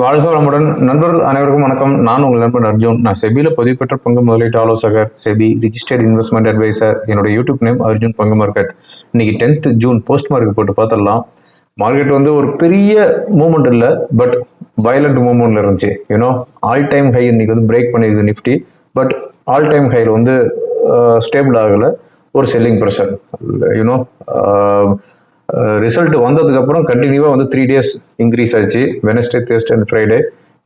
வாழ்க வளமுடன் நண்பர்கள் அனைவருக்கும் வணக்கம். நான் உங்கள் நண்பன் அர்ஜுன். நான் செபியில் பதிவு பெற்ற பங்கு முதலீட்டு ஆலோசகர் செபி ரிஜிஸ்டர்ட் இன்வெஸ்ட்மெண்ட் அட்வைசர் என்னோட யூடியூப் நேம் அர்ஜுன் பங்கு மார்க்கெட் இன்னைக்கு டென்த் ஜூன் போஸ்ட் மார்க்கெட் போட்டு பார்த்துடலாம். மார்க்கெட் வந்து ஒரு பெரிய மூமெண்ட் இல்லை பட் வயலண்ட் மூமெண்ட்ல இருந்துச்சு. யூனோ ஆல் டைம் ஹை இன்னைக்கு வந்து பிரேக் பண்ணியிருக்கு நிஃப்டி பட் ஆல் டைம் ஹையில் வந்து ஸ்டேபிள் ஆகலை. ஒரு செல்லிங் ப்ரெஷர் யூனோ ரிசல்ட் வந்ததுக்கப்புறம் கண்டினியூவாக வந்து த்ரீ டேஸ் இன்க்ரீஸ் ஆச்சு. வெனஸ்டே தேர்ஸ்டே அண்ட் ஃப்ரைடே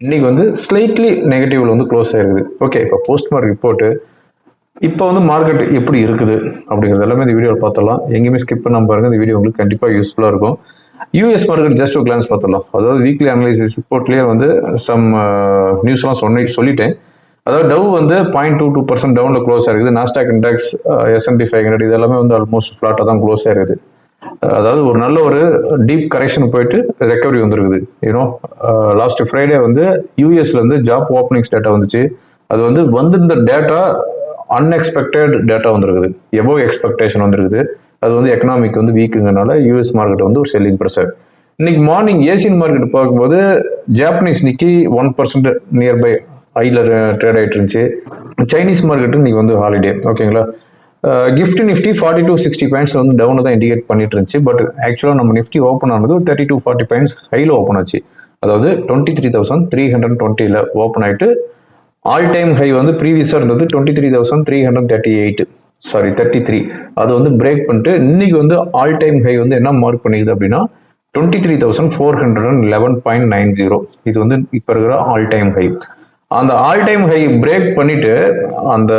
இன்னைக்கு வந்து ஸ்லைட்லி நெகட்டிவ்ல வந்து க்ளோஸ் ஆயிருக்குது. ஓகே இப்போ போஸ்ட் மார்க் ரிப்போர்ட்டு இப்போ வந்து மார்க்கெட் எப்படி இருக்குது அப்படிங்கிறது எல்லாமே இந்த வீடியோவில் பார்த்துடலாம். எங்கேயுமே ஸ்கிப் பண்ணாமல் பாருங்க. இந்த வீடியோ உங்களுக்கு கண்டிப்பாக யூஸ்ஃபுல்லாக இருக்கும். யூஎஸ் மார்க்கெட் ஜஸ்ட் ஒரு கிளான்ஸ் பார்த்துடலாம். அதாவது வீக்லி அனலைசிஸ் ரிப்போர்ட்லேயே வந்து சம் நியூஸ்லாம் சொன்ன சொல்லிட்டேன். அதாவது டவ் வந்து பாயிண்ட் டூ டூ பர்சன்ட் டவுனில் க்ளோஸ் ஆயிருக்குது. Nasdaq index S and P five hundred இது எல்லாமே வந்து ஆல்மோஸ்ட் ஃப்ளாட்டாக தான் க்ளோஸ் ஆயிருக்குது. அதாவது ஒரு நல்ல ஒரு டீப் கரெக்ஷன் போயிட்டு ரெக்கவரி வந்துருக்குது. யூனோ லாஸ்ட் ஃப்ரைடே வந்து யூஎஸ்ல இருந்து ஜாப் ஓப்பனிங்ஸ் டேட்டா வந்துச்சு. அது வந்து வந்திருந்த டேட்டா அன்எக்ஸ்பெக்டட் டேட்டா வந்திருக்குது. எபோ எக்ஸ்பெக்டேஷன் வந்திருக்குது. அது வந்து எக்கனாமிக் வந்து வீக்குங்கிறனால யூஎஸ் மார்க்கெட் வந்து ஒரு செல்லிங் ப்ரெஷர் இன்னைக்கு மார்னிங் ஏசியன் மார்க்கெட் பார்க்கும்போது Japanese Nikkei one percent nearby ஐல trade ஆகிட்டு இருந்துச்சு. சைனீஸ் மார்க்கெட்டு இன்னைக்கு வந்து ஹாலிடே ஓகேங்களா GIFT Nifty forty two sixty points வந்து டவுனை தான் இண்டிகேட் பண்ணிட்டு இருந்துச்சு பட் ஆக்சுவலாக நம்ம நிஃப்டி ஓப்பன் ஆனது ஒரு தேர்ட்டி டூ ஃபார்ட்டி பாயிண்ட்ஸ் ஹையில் ஓப்பன் ஆச்சு. அதாவது twenty three thousand three hundred டுவெண்ட்டியில் ஓப்பன் ஆகிட்டு ஆல் டைம் ஹை வந்து ப்ரீவியஸாக இருந்தது twenty three thousand three hundred thirty eight sorry thirty three அது வந்து பிரேக் பண்ணிட்டு இன்னைக்கு வந்து ஆல் டைம் ஹை வந்து என்ன மார்க் பண்ணிக்குது அப்படின்னா twenty three thousand four hundred and eleven point nine zero இது வந்து இப்போ இருக்கிற ஆல் டைம் ஹை அந்த ஆல் டைம் ஹை பிரேக் பண்ணிட்டு அந்த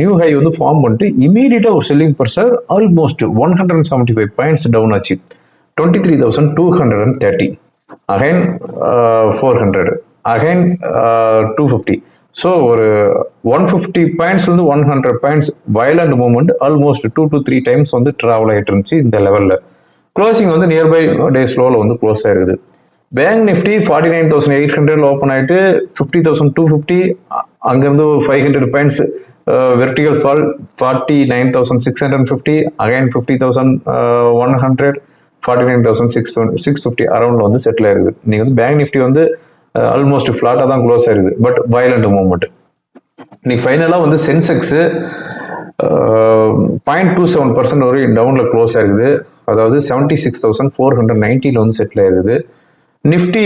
நியூ ஹை வந்து ஃபார்ம் பண்ணிட்டு இமீடியட்டாக ஒரு selling pressure almost one hundred seventy five points down ஆச்சு. Twenty three thousand two hundred and thirty again four hundred again two fifty so ஒரு one fifty points வந்து one hundred points violent movement almost two to three times வந்து travel ஆகிட்டு இருந்துச்சு இந்த லெவலில் closing வந்து nearby டே ஸ்லோவில் வந்து க்ளோஸ் ஆயிருக்குது. Bank Nifty forty nine thousand eight hundred open ஆயிட்டு ஃபிஃப்டி தௌசண்ட் டூ ஃபிஃப்டி அங்கேருந்து ஒரு five hundred points vertical fall forty nine thousand six hundred fifty again fifty thousand one hundred forty nine thousand six six fifty அரௌண்டில் வந்து settle ஆயிருக்குது நீங்கள் வந்து bank Nifty வந்து almost ஃப்ளாட்டாக தான் க்ளோஸ் ஆயிருக்குது பட் வயலண்ட் மூவ்மெண்ட் இன்னைக்கு ஃபைனலாக வந்து Sensex point two seven percent வரையும் டவுனில் க்ளோஸ் ஆயிருக்குது அதாவது seventy six thousand four hundred நைன்ட்டியில் வந்து செட்டில் ஆயிருக்குது Nifty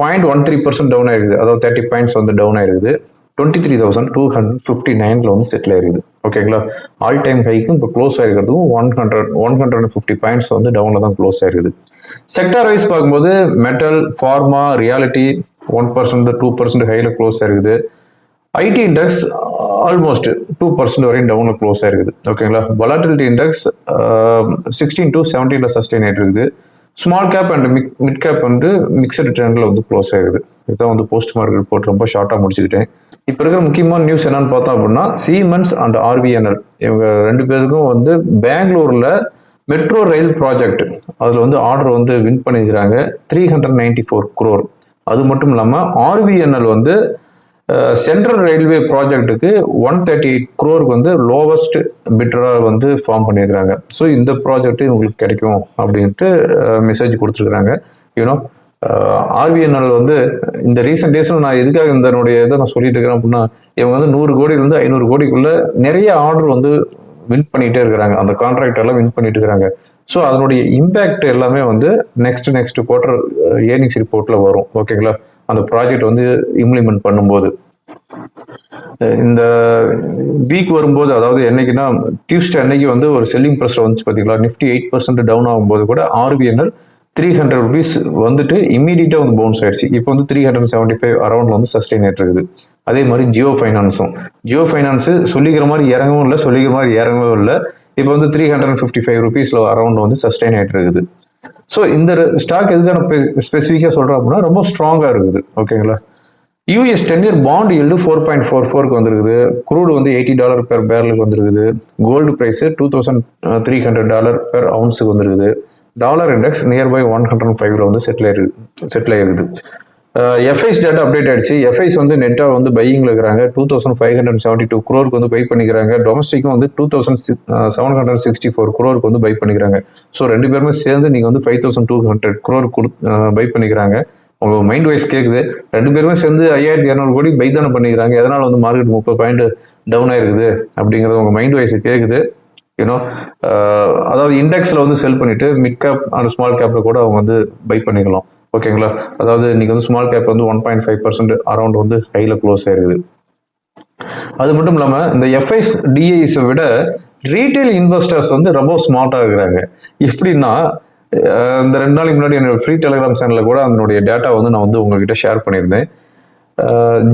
point one three percent down ஆயிருக்குது. அதாவது தேர்ட்டி பாயிண்ட்ஸ் வந்து டவுன் ஆயிருக்குது. Twenty three thousand two hundred fifty நைனில் வந்து செட்டில் ஆயிருக்குது. ஓகேங்களா ஆல் டைம் ஹைக்கும் இப்போ close ஆயிருக்கிறதுக்கும் one hundred one hundred fifty points வந்து டவுனில் தான் க்ளோஸ் ஆயிருக்குது. செக்டார் வைஸ் பார்க்கும்போது metal pharma realty one percent two percent ஹையில் க்ளோஸ் ஆயிருக்குது. IT index almost two percent வரையும் டவுனில் க்ளோஸ் ஆயிருக்குது. ஓகேங்களா வலாட்டிலிட்டி இண்டெக்ஸ் சிக்ஸ்டீன் டு செவன்டீனில் சஸ்டெயின் ஆகிட்டு இருக்குது. Small cap and mid mid cap வந்து மிக்சட் ட்ரெண்டில் வந்து க்ளோஸ் ஆகுது. இதுதான் வந்து போஸ்ட் மார்க்கெட் போட்டு ரொம்ப ஷார்ட்டாக முடிச்சுக்கிட்டேன். இப்போ இருக்கிற முக்கியமான நியூஸ் என்னன்னு பார்த்தோம் அப்படின்னா சீமன்ஸ் அண்ட் ஆர்பிஎன்எல் இவங்க ரெண்டு பேருக்கும் வந்து பெங்களூரில் மெட்ரோ ரயில் ப்ராஜெக்ட் அதில் வந்து ஆர்டர் வந்து வின் பண்ணியிருக்கிறாங்க. Three hundred ninety four crore அது மட்டும் இல்லாமல் ஆர்பிஎன்எல் வந்து சென்ட்ரல் ரயில்வே ப்ராஜெக்ட்டுக்கு ஒன் தேர்ட்டி எயிட் குரோருக்கு வந்து லோவஸ்ட் பிட்டராக வந்து ஃபார்ம் பண்ணியிருக்கிறாங்க. ஸோ இந்த ப்ராஜெக்ட் உங்களுக்கு கிடைக்கும் அப்படின்ட்டு மெசேஜ் கொடுத்துருக்குறாங்க. யூனோ ஆர்பிஎன்எல் வந்து இந்த ரீசெண்ட் டேஸில் நான் எதுக்காக இதனுடைய இதை நான் சொல்லிட்டு இருக்கிறேன் அப்படின்னா இவங்க வந்து நூறு கோடியிலேருந்து ஐநூறு கோடிக்குள்ளே நிறைய ஆர்டர் வந்து வின் பண்ணிகிட்டே இருக்கிறாங்க. அந்த கான்ட்ராக்ட் எல்லாம் வின் பண்ணிட்டு இருக்கிறாங்க. ஸோ அதனுடைய இம்பேக்ட் எல்லாமே வந்து நெக்ஸ்ட் நெக்ஸ்ட் குவார்டர் ஏர்னிங்ஸ் ரிப்போர்ட்டில் வரும். ஓகேங்களா அந்த ப்ராஜெக்ட் வந்து இம்ப்ளிமெண்ட் பண்ணும்போது. இந்த வீக் வரும்போது அதாவது என்னைக்குன்னா டியூஸ்டே அன்னைக்கு வந்து ஒரு செல்லிங் ப்ரெஷர் வந்துச்சு பார்த்தீங்களா நிஃப்டி எயிட் பர்சன்ட் டவுன் ஆகும்போது கூட ஆர்பிஎன்எல் த்ரீ ஹண்ட்ரட் ருபீஸ் வந்துட்டு இமீடியட்டாக வந்து பவுன்ஸ் ஆயிடுச்சு. இப்போ வந்து three hundred seventy five around வந்து சஸ்டெயின் ஆகிட்டு இருக்குது. அதே மாதிரி ஜியோ ஃபைனான்ஸும் ஜியோ ஃபைனான்ஸு சொல்லிக்கிற மாதிரி இறங்கவும் இல்லை சொல்லிக்கிற மாதிரி இறங்கவும் இல்லை. இப்போ வந்து த்ரீ ஹண்ட்ரட் ஃபிஃப்டி ஃபைவ் ருபீஸில் அரௌண்ட் வந்து சஸ்டெயின் ஆகிட்டு இருக்குது. ஸோ இந்த ஸ்டாக் எதுக்கான ஸ்பெசிஃபிக்காக சொல்கிறோம் அப்படின்னா ரொம்ப ஸ்ட்ராங்காக இருக்குது. ஓகேங்களா US ten year bond yield four point four ஃபோருக்கு வந்துருக்குது. குரூடு வந்து எயிட்டி டாலர் பெர் பேரலுக்கு வந்துருக்குது. Gold price two thousand three hundred dollar per அவுன்ஸுக்கு வந்திருக்குது. Dollar index nearby one hundred ஃபைவ்ல வந்து செட்டில் ஆயிருக்கு செட்டில் ஆயிருக்குது எஃப்ஐஸ் டேட்டா அப்டேட் ஆயிடுச்சு. எஃப்ஐஸ் வந்து நெட்டாக வந்து பையிங்கில் இருக்கிறாங்க. Two thousand five hundred seventy two குரோருக்கு வந்து பை பண்ணிக்கிறாங்க. டொமஸ்டிக்கும் வந்து two thousand seven hundred sixty four குரோருக்கு வந்து பை பண்ணிக்கிறாங்க. ஸோ ரெண்டு பேருமே சேர்ந்து நீங்கள் வந்து five thousand two hundred crore கொடு பை பண்ணிக்கிறாங்க. உங்களுக்கு மைண்ட் வைஸ் கேட்குது ரெண்டு பேருமே சேர்ந்து ஐயாயிரத்தி இரநூறு கோடி பை தானே பண்ணிக்கிறாங்க. எதனால் வந்து மார்க்கெட் முப்பது பாயிண்ட் டவுன் ஆயிருக்குது அப்படிங்கிறது உங்கள் மைண்ட் வைஸ் கேட்குது யூனோ அதாவது இண்டெக்ஸில் வந்து செல் பண்ணிவிட்டு மிட் கேப் அண்ட் ஸ்மால் கேப்பில் கூட அவங்க வந்து பை பண்ணிக்கலாம். ஓகேங்களா அதாவது இன்னைக்கு வந்து ஸ்மால் கேப் வந்து one point five percent around வந்து ஹையில் க்ளோஸ் ஆயிருக்குது. அது மட்டும் இல்லாமல் இந்த எஃப்ஐஸ் டிஐஸை விட ரீட்டைல் இன்வெஸ்டர்ஸ் வந்து ரொம்ப ஸ்மார்ட்டாக இருக்கிறாங்க. எப்படின்னா இந்த ரெண்டு நாளைக்கு முன்னாடி என்னோட ஃப்ரீ டெலிகிராம் சேனலில் கூட அதனுடைய டேட்டா வந்து நான் வந்து உங்ககிட்ட ஷேர் பண்ணியிருந்தேன்.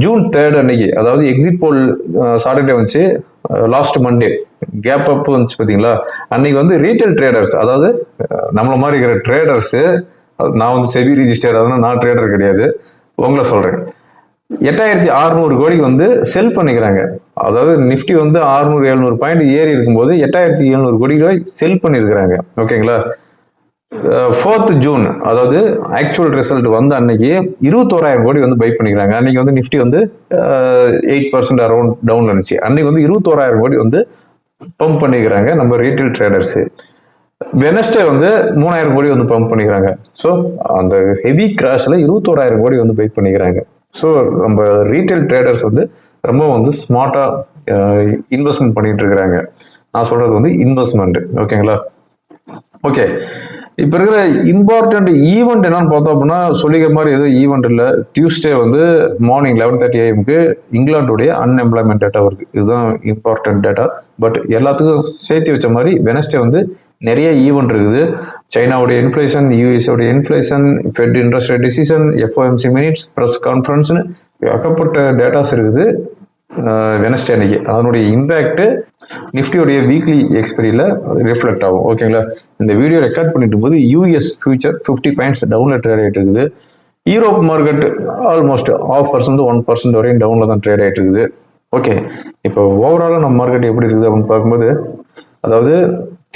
ஜூன் தேர்ட் அன்னைக்கு அதாவது எக்ஸிட் போல் சாட்டர்டே வந்துச்சு. லாஸ்ட் மண்டே கேப் அப் வந்துச்சு பார்த்தீங்களா அன்னைக்கு வந்து ரீட்டைல் ட்ரேடர்ஸ் அதாவது நம்மளை நம்மள மாதிரி இருக்கிற ட்ரேடர்ஸு நான் வந்து செபி ரிஜிஸ்டர் அதனால் நான் ட்ரேடர் கிடையாது. உங்களை சொல்கிறேன் எட்டாயிரத்தி அறுநூறு கோடிக்கு வந்து செல் பண்ணிக்கிறாங்க. அதாவது நிஃப்டி வந்து அறுநூறு எழுநூறு பாயிண்ட் ஏறி இருக்கும்போது எட்டாயிரத்தி எழுநூறு கோடி ரூபாய் செல் பண்ணியிருக்கிறாங்க ஓகேங்களா ஃபோர்த் ஜூன் அதாவது ஆக்சுவல் ரிசல்ட் வந்த அன்னைக்கு இருபத்தோராயிரம் கோடி வந்து பை பண்ணிக்கிறாங்க. அன்னைக்கு வந்து நிஃப்டி வந்து எயிட் பர்சன்ட் அரௌண்ட் டவுன் இருந்துச்சு. அன்னைக்கு வந்து இருபத்தோராயிரம் கோடி வந்து பம்ப் பண்ணிக்கிறாங்க நம்ம ரீட்டைல் ட்ரேடர்ஸ் வெனஸ்டே வந்து மூணாயிரம் கோடி வந்து பம்ப் பண்ணிக்கிறாங்க. ஸோ அந்த ஹெவி கிராஷ்ல இருபத்தோராயிரம் கோடி வந்து பை பண்ணிக்கிறாங்க. ஸோ நம்ம ரீட்டைல் ட்ரேடர்ஸ் வந்து ரொம்ப வந்து ஸ்மார்ட்டா இன்வெஸ்ட்மெண்ட் பண்ணிட்டு இருக்கிறாங்க. நான் சொல்றது வந்து இன்வெஸ்ட்மெண்ட் ஓகேங்களா ஓகே இப்போ இருக்கிற இம்பார்ட்டன்ட் ஈவெண்ட் என்னன்னு பார்த்தோம் அப்படின்னா சொல்லிக்கிற மாதிரி எதுவும் ஈவெண்ட் இல்லை. டியூஸ்டே வந்து மார்னிங் லெவன் தேர்ட்டி ஏஎம்க்கு இங்கிலாந்துடைய அன்எம்ப்ளாய்மெண்ட் டேட்டா வருது. இதுதான் இம்பார்ட்டன்ட் டேட்டா பட் எல்லாத்துக்கும் சேர்த்து வச்ச மாதிரி வெனஸ்டே வந்து நிறைய ஈவெண்ட் இருக்குது. சைனாவுடைய inflation யூஎஸ்ஓடைய inflation Fed interest rate decision FOMC minutes press கான்ஃபரன்ஸ்னு ஏகப்பட்ட டேட்டாஸ் இருக்குது. வெனஸ்டே அன்னைக்கு. அதனுடைய இம்பேக்ட் நிஃப்டியோடைய வீக்லி எக்ஸ்பெரியில் ரிஃப்ளெக்ட் ஆகும். ஓகேங்களா இந்த வீடியோ ரெக்கார்ட் பண்ணிட்டு போது யூஎஸ் ஃபியூச்சர் ஃபிஃப்டி பாயிண்ட்ஸ் டவுனில் ட்ரேட் ஆகிட்டு இருக்குது. Europe market almost half percent one percent வரையும் டவுனில் தான் ட்ரேட் ஆகிட்டு இருக்குது. ஓகே இப்போ ஓவராலாக நம்ம மார்க்கெட் எப்படி இருக்குது அப்படின்னு பார்க்கும்போது அதாவது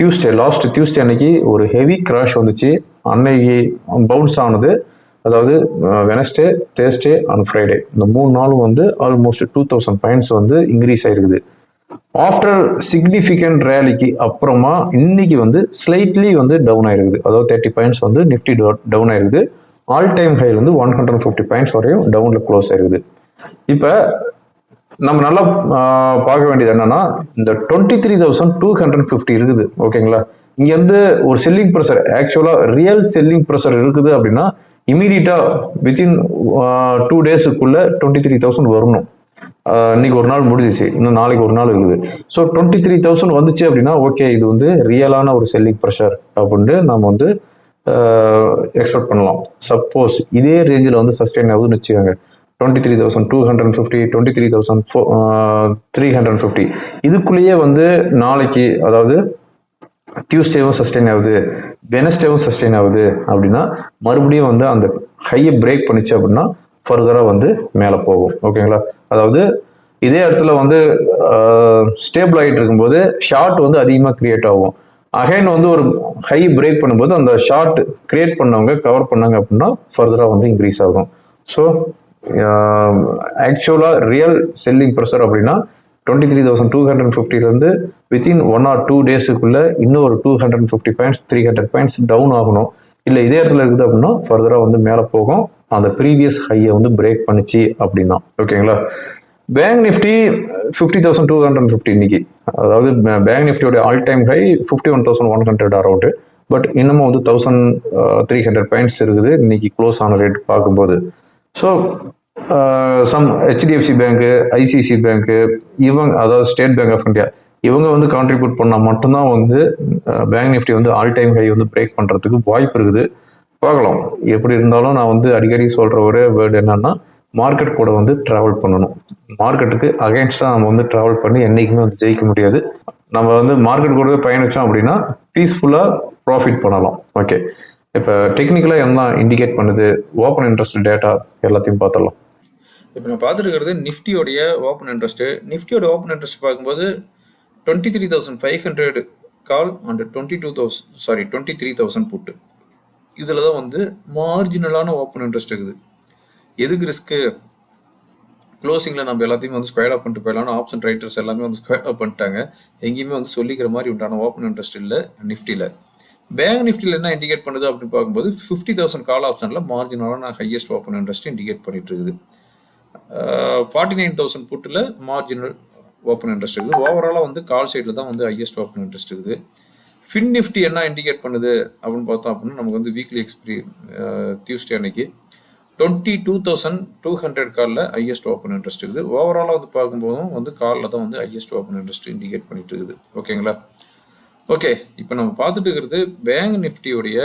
டியூஸ்டே லாஸ்ட் டியூஸ்டே அன்னைக்கு ஒரு ஹெவி கிராஷ் வந்துச்சு. அன்னைக்கு பவுன்ஸ் ஆனது அதாவது வெனஸ்டே தேர்ஸ்டே அண்ட் ஃப்ரைடே இந்த மூணு நாளும் வந்து ஆல்மோஸ்ட் டூ தௌசண்ட் பாயிண்ட்ஸ் வந்து இன்க்ரீஸ் ஆயிருக்குது. ஆஃப்டர் சிக்னிஃபிகண்ட் ரேலிக்கு அப்புறமா இன்னைக்கு வந்து ஸ்லைட்லி வந்து டவுன் ஆயிருக்குது. அதாவது தேர்ட்டி பாயிண்ட்ஸ் வந்து நிஃப்டி டவுன் ஆயிருக்குது. ஆல் டைம் ஹைல வந்து ஒன் ஹண்ட்ரட் ஃபிஃப்டி பாயிண்ட்ஸ் வரையும் டவுனில் க்ளோஸ் ஆயிருக்குது. இப்போ நம்ம நல்லா பார்க்க வேண்டியது என்னன்னா இந்த twenty three thousand two hundred fifty இருக்குது ஓகேங்களா இங்கேருந்து ஒரு செல்லிங் ப்ரெஷர் ஆக்சுவலாக ரியல் செல்லிங் ப்ரெஷர் இருக்குது அப்படின்னா இமீடியட்டாக வித்தின் டூ டேஸுக்குள்ள டுவெண்ட்டி த்ரீ தௌசண்ட் வரணும். இன்னைக்கு ஒரு நாள் முடிஞ்சிச்சு. இன்னும் நாளைக்கு ஒரு நாள் இருக்குது. ஸோ டுவெண்ட்டி த்ரீ தௌசண்ட் வந்துச்சு அப்படின்னா ஓகே இது வந்து ரியலான ஒரு செல்லிங் ப்ரெஷர் அப்படின்ட்டு நம்ம வந்து எக்ஸ்பெக்ட் பண்ணலாம். சப்போஸ் இதே ரேஞ்சில் வந்து சஸ்டெயின் ஆகுதுன்னு வச்சுக்கோங்க. Twenty three thousand two hundred fifty twenty three thousand four three hundred fifty இதுக்குள்ளேயே வந்து நாளைக்கு அதாவது டியூஸ்டேவும் சஸ்டெயின் ஆகுது. வெனஸ்டேவும் சஸ்டெயின் ஆகுது அப்படின்னா மறுபடியும் வந்து அந்த ஹையை பிரேக் பண்ணிச்சு அப்படின்னா ஃபர்தராக வந்து மேலே போகும். ஓகேங்களா அதாவது இதே இடத்துல வந்து ஸ்டேபிள் ஆகிட்டு இருக்கும்போது ஷார்ட் வந்து அதிகமாக கிரியேட் ஆகும். அகைன் வந்து ஒரு ஹை பிரேக் பண்ணும்போது அந்த ஷார்ட் கிரியேட் பண்ணவங்க கவர் பண்ணாங்க அப்படின்னா ஃபர்தராக வந்து இன்க்ரீஸ் ஆகும். ஸோ ஆக்சுவலாக ரியல் செல்லிங் ப்ரெஷர் அப்படின்னா twenty three thousand two hundred ஃபிஃப்டிலேருந்து within one or two டேஸுக்குள்ளே இன்னும் ஒரு two hundred fifty points three hundred points down ஆகணும். இல்லை இதே இடத்துல இருக்குது அப்படின்னா ஃபர்தராக வந்து மேலே போகும். அந்த ப்ரீவியஸ் ஹையை வந்து பிரேக் பண்ணிச்சு அப்படின்னா. ஓகேங்களா bank Nifty fifty thousand two hundred fifty இன்னைக்கு. அதாவது பேங்க் நிஃப்டியோட all time high fifty one thousand one hundred around but இன்னமும் வந்து தௌசண்ட் த்ரீ ஹண்ட்ரட் பாயிண்ட்ஸ் இருக்குது. இன்னைக்கு க்ளோஸ் ஆன ரேட் பார்க்கும்போது. ஸோ சம் ஹெச்டிஎஃப்சி பேங்க்கு ஐசிசி பேங்க்கு இவங்க அதாவது ஸ்டேட் பேங்க் ஆஃப் இந்தியா இவங்க வந்து கான்ட்ரிபியூட் பண்ணால் மட்டும்தான் வந்து பேங்க் நிஃப்டி வந்து ஆல் டைம் ஹை வந்து பிரேக் பண்ணுறதுக்கு வாய்ப்பு இருக்குது. பார்க்கலாம். எப்படி இருந்தாலும் நான் வந்து அடிக்கடி சொல்கிற ஒரே வேர்டு என்னன்னா மார்க்கெட் கூட வந்து ட்ராவல் பண்ணணும். மார்க்கெட்டுக்கு அகேன்ஸ்டாக நம்ம வந்து ட்ராவல் பண்ணி என்றைக்குமே வந்து ஜெயிக்க முடியாது. நம்ம வந்து மார்க்கெட் கூடவே பயணித்தோம் அப்படின்னா பீஸ்ஃபுல்லாக ப்ராஃபிட் பண்ணலாம். ஓகே இப்போ டெக்னிக்கலாக என்ன இண்டிகேட் பண்ணுது? ஓப்பன் இன்ட்ரெஸ்ட் டேட்டா எல்லாத்தையும் பார்த்துடலாம். இப்போ நான் பார்த்துட்டு நிஃப்டியோடைய ஓப்பன் இன்ட்ரெஸ்ட்டு நிஃப்டியோட ஓப்பன் இன்ட்ரெஸ்ட் பார்க்கும்போது twenty three thousand five hundred call and twenty two thousand sorry twenty three thousand put இதில் தான் வந்து மார்ஜினலான ஓப்பன் இன்ட்ரெஸ்ட் இருக்குது. எதுக்கு ரிஸ்க்கு க்ளோசிங்கில் நம்ம எல்லாத்தையும் வந்து ஸ்கொயர் அப் பண்ணிட்டு போயிடலாம் ஆப்ஷன் ரைட்டர்ஸ் எல்லாமே வந்து ஸ்கொயர் அப் பண்ணிட்டாங்க. எங்கேயுமே வந்து சொல்லிக்கிற மாதிரி உண்டான ஓப்பன் இன்ட்ரெஸ்ட் இல்லை நிஃப்டியில் பேங்க் நிஃப்டியில் என்ன இண்டிகேட் பண்ணுது அப்படின்னு பார்க்கும்போது ஃபிஃப்டி தௌசண்ட் கால் ஆப்ஷனில் மார்ஜினலான ஹையஸ்ட் ஓப்பன் இன்ட்ரெஸ்ட் இண்டிகேட் பண்ணிட்டு இருக்குது. ஃபார்ட்டி நைன் தௌசண்ட் புட்டில் மார்ஜினல் ஓப்பன் இன்ட்ரெஸ்ட் இருக்குது. ஓவராலாக வந்து கால் சைடில் தான் வந்து ஹையஸ்ட் ஓப்பன் இன்ட்ரெஸ்ட் இருக்குது. ஃபின் நிஃப்டி என்ன இண்டிகேட் பண்ணுது அப்படின்னு பார்த்தோம் அப்படின்னா நமக்கு வந்து வீக்லி எக்ஸ்பிரி டியூஸ்டே அன்னைக்கு twenty two thousand two hundred காலில் ஹையஸ்ட் ஓப்பன் இன்ட்ரெஸ்ட் இருக்குது ஓவராலாக வந்து பார்க்கும்போதும் வந்து காலில் தான் வந்து ஹையஸ்ட் ஓப்பன் இன்ட்ரெஸ்ட் இண்டிகேட் பண்ணிட்டு இருக்குது. ஓகேங்களா ஓகே இப்போ நம்ம பார்த்துட்டு இருக்கிறது பேங்க் நிஃப்டியோடைய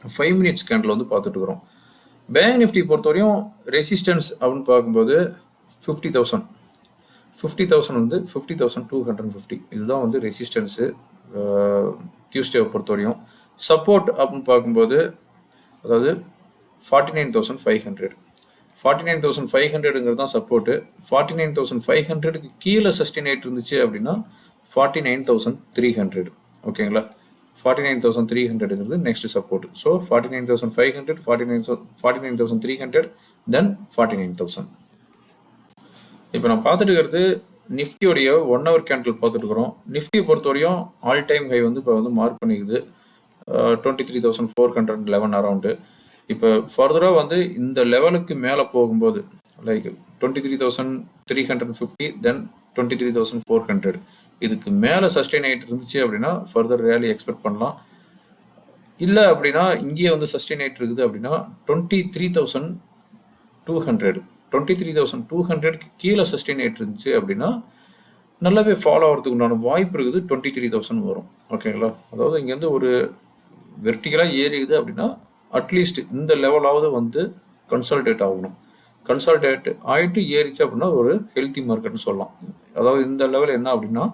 ஃபைவ் மினிட்ஸ் கேண்டில் வந்து பார்த்துட்டு இருக்கிறோம். பேங்க் நிஃப்டி பொறுத்தவரையும் ரெசிஸ்டன்ஸ் அப்படின்னு பார்க்கும்போது ஃபிஃப்டி தௌசண்ட் ஃபிஃப்டி தௌசண்ட் வந்து fifty thousand two hundred fifty இதுதான் வந்து ரெசிஸ்டன்ஸு டியூஸ்டேவை பொறுத்தவரையும். சப்போர்ட் அப்படின்னு பார்க்கும்போது அதாவது forty nine thousand five hundred forty nine thousand five ஹண்ட்ரடுங்கிறது தான் support forty nine thousand five ஹண்ட்ரடுக்கு கீழே சஸ்டெயின் ஆகிட்டு இருந்துச்சு அப்படின்னா forty nine thousand three hundred ஓகேங்களா? Forty nine thousand three ஹண்ட்ரடுங்கிறது next support so forty nine thousand five hundred forty nine forty nine thousand three hundred then forty nine thousand இப்போ நான் பார்த்துட்டு இருக்கிறது நிஃப்டியோடைய ஒன் ஹவர் கேண்டில் பார்த்துட்டு இருக்கிறோம். நிஃப்டியை பொறுத்தவரையும் ஆல் டைம் ஹை வந்து இப்போ வந்து mark பண்ணிக்குது. Twenty three thousand four hundred eleven around இப்போ ஃபர்தராக வந்து இந்த லெவலுக்கு மேலே போகும்போது like twenty three thousand three hundred fifty then twenty three thousand four hundred இதுக்கு மேலே சஸ்டெயின் ஆகிட்டு இருந்துச்சு அப்படின்னா ஃபர்தர் ரேலி எக்ஸ்பெக்ட் பண்ணலாம். இல்லை அப்படின்னா இங்கேயே வந்து சஸ்டெயின் ஆகிட்டு இருக்குது அப்படின்னா twenty three thousand two hundred twenty three thousand two ஹண்ட்ரட்க்கு கீழே சஸ்டெயின் ஆகிட்டு இருந்துச்சு அப்படின்னா நல்லாவே ஃபாலோ ஆகிறதுக்கு உண்டான வாய்ப்பு இருக்குது. டுவெண்ட்டி த்ரீ தௌசண்ட் வரும் ஓகேங்களா அதாவது இங்கேருந்து ஒரு வெர்டிகலாக ஏறிக்குது அப்படின்னா அட்லீஸ்ட் இந்த லெவலாவது வந்து கன்சல்டேட் ஆகணும். கன்சால்டேட் ஆகிட்டு ஏறிச்சு அப்படின்னா ஒரு ஹெல்த்தி மார்க்கெட்னு சொல்லலாம். அதாவது இந்த லெவல் என்ன அப்படின்னா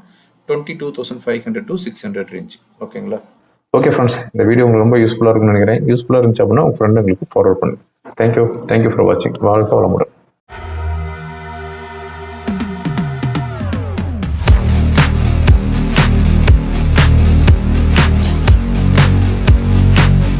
twenty two thousand five hundred to six hundred range ஓகேங்களா ஓகே ஃப்ரெண்ட்ஸ் இந்த வீடியோ உங்களுக்கு ரொம்ப யூஸ்ஃபுல்லாக இருக்கும்னு நினைக்கிறேன். யூஸ்ஃபுல்லாக இருந்துச்சு அப்படின்னா உங்கள் ஃப்ரெண்டுங்களுக்கு ஃபார்வர்ட் பண்ணுங்க thank you thank you for வாட்சிங் வாழ்க்கை வளமுடன்.